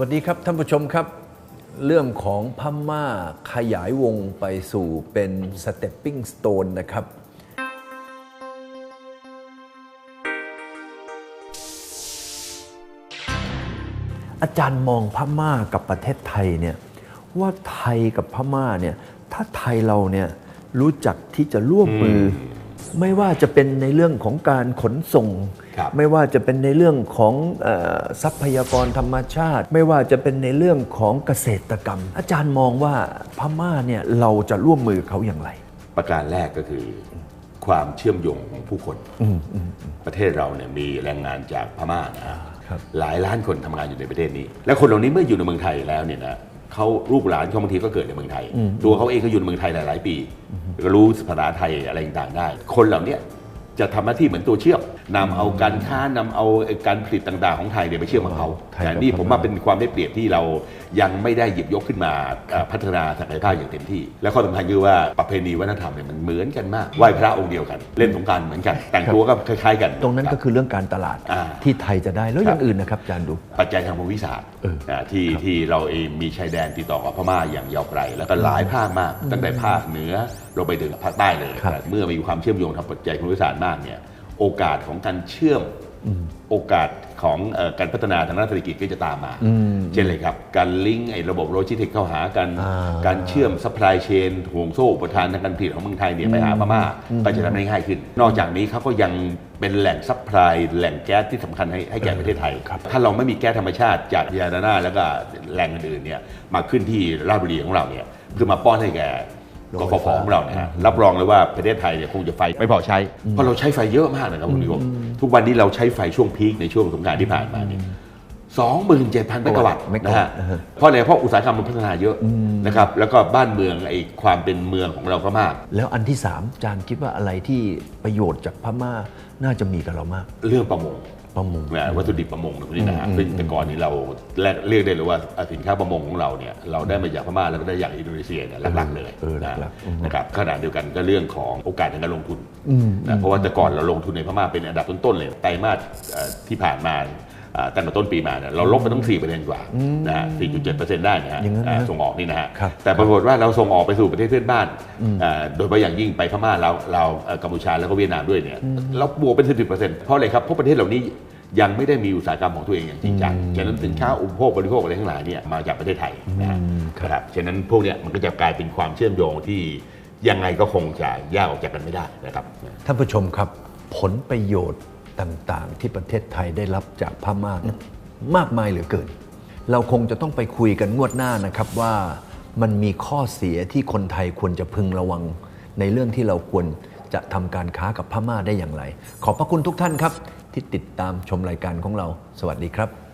วัสดีครับท่านผู้ชมครับ เรื่องของพม่าขยายวงไปสู่เป็นสเตปปิ้งสโตนนะครับ อาจารย์มองพม่ากับประเทศไทยเนี่ยว่าไทยกับพม่าเนี่ยถ้าไทยเราเนี่ยรู้จักที่จะร่วมมืออ ไม่ว่าจะเป็นในเรื่องของการขนส่งครับไม่ว่าจะเป็นในเรื่องของเออทรัพยากรธรรมชาติ ไม่ว่าจะเป็นในเรื่องของเกษตรกรรม อาจารย์มองว่าพม่าเนี่ยเราจะร่วมมือเขาอย่างไร ประการแรกก็คือความเชื่อมโยงของผู้คนประเทศเราเนี่ยมีแรงงานจากพม่านะฮะครับหลายล้านคนทำงานอยู่ในประเทศนี้ และคนเหล่านี้เมื่ออยู่ในเมืองไทยแล้วเนี่ยนะ เขาลูกหลานเขาบางทีก็เกิดในเมืองไทย ตัวเขาเองก็อยู่ในเมืองไทยหลาย ๆ ปีก็รู้ภาษาไทยอะไรต่างๆได้ คนเหล่าเนี้ยจะทำหน้าที่เหมือนตัวเชื่อม นำเอาการค้านำเอาการผลิตต่าง ๆ ของไทยเนี่ยไปเชื่อมกับเขาไทยกับแต่นี่ผมพม่าว่าเป็นความได้เปรียบที่เรายังไม่ได้หยิบยกขึ้นมาเอ่อพัฒนาศักยภาพอย่างเต็มที่ และข้อสำคัญคือว่าประเพณีวัฒนธรรมเนี่ยมันเหมือนกันมากไหว้พระองค์เดียวกัน เล่นสงกรารเหมือนกัน แต่งตัวก็คล้ายๆกัน ตรงนั้นก็คือเรื่องการตลาดอ่าที่ไทยจะได้แล้วอครัย่าบงอื่นนะครับอาจารย์ดู ปัจจัยทางภูมิศาสตร์เออนะที่ที่เราเองมีชายแดนติดต่อกับพม่าอย่างยาวไกลแล้วก็หลายภาคมาก ตั้งแต่ภาคเหนือลงไปถึงภาคใต้เลยครับแต่เมื่อมีความเชื่อมโยงทางปัจจัยภูมิศาสตร์มากเนี่ย โอกาสของการเชื่อมโอกาสของเอ่อการพัฒนาทางด้านเศรษฐกิจก็จะตามมา เช่นเลยครับ การลิงก์ไอ้ระบบโลจิสติกส์เข้าหากันอ่าการเชื่อมซัพพลายเชนห่วงโซ่อุปทานทางการผลิตของเมืองไทยเนี่ยไปหาพม่าก็จะทำได้ง่ายขึ้น นอกจากนี้เขาก็ยังเป็นแหล่งซัพพลายแหล่งแก๊สที่สำคัญให้ให้แก่ประเทศไทย ถ้าเราไม่มีแก๊สธรรมชาติจากยานาน่าแล้วก็แหล่งอื่นๆเนี่ยมาขึ้นที่ราชบุรีของเราเนี่ยคือมาป้อนให้แก่ กฟผของเราเนี่ยฮะรับรองเลยว่าประเทศไทยเนี่ยคงจะไฟไม่พอใช้ เพราะเราใช้ไฟเยอะมากนะครับคุณผู้ชมทุกวันนี้เราใช้ไฟช่วงพีคในช่วงสงกรารที่ผ่านมาเนี่ยสองหมื่นเจ็ดพันเมกะวัตต์เมกะวัตต์นะฮะอ่าฮะเพราะอะไรเพราะอุตสาหกรรมมันพัฒนาเยอะนะครับแล้วก็บ้านเมืองไอ้ความเป็นเมืองของเราก็มาก แล้วอันที่สามอาจารย์คิดว่าอะไรที่ประโยชน์จากพม่าน่าจะมีกับเรามาก เรื่องประมง ประมงนะวัตถุดิบประมงตรงนี้นะฮะซึ่งแต่ก่อนนี้เราแรกเรียกได้เลยว่าสินค้าประมงของเราเนี่ยเราได้มาจากพม่าแล้วก็ได้จากอินโดนีเซียเนี่ยหลักๆเลยเออนะหลักๆอืมนะครับขณะเดียวกันก็เรื่องของโอกาสในการลงทุนนะเพราะว่าแต่ก่อนเราลงทุนในพม่าเป็นอันดับต้นๆเลยไตรมาสเอ่อที่ผ่านมาอ่า ตั้งแต่ต้นปีมาเนี่ยเราลบไปต้อง4เปอร์เซ็นต์กว่านะฮะ4.7%ได้นะฮะอย่างนั้นนะอ่าส่งออกนี่นะฮะครับแต่ปรากฏว่าเราส่งออกไปสู่ประเทศเพื่อนบ้านอ่าโดยเฉพาะอย่างยิ่งไปพม่าเราเราเอ่อกัมพูชาแล้วก็เวียดนามด้วยเนี่ยเราบวกเป็น 10%เพราะอะไรครับเพราะประเทศเหล่านี้ยังไม่ได้มีอุตสาหกรรมของตัวเองอย่างจริงจัง ฉะนั้นสินค้าอุปโภคบริโภคอะไรทั้งหลายเนี่ยมาจากประเทศไทยนะฮะอืมครับครับ ฉะนั้นพวกเนี้ยมันก็จะกลายเป็นความเชื่อมโยงที่ยังไงก็คงจะแยกออกจากกันไม่ได้นะครับ ท่านผู้ชมครับผลประโยชน์ ต่างๆ ที่ประเทศไทยได้รับจากพม่ามากมายเหลือเกิน เราคงจะต้องไปคุยกันงวดหน้านะครับว่ามันมีข้อเสียที่คนไทยควรจะพึงระวัง ในเรื่องที่เราควรจะทำการค้ากับพม่าได้อย่างไร ขอบพระคุณทุกท่านครับ ที่ติดตามชมรายการของเรา สวัสดีครับ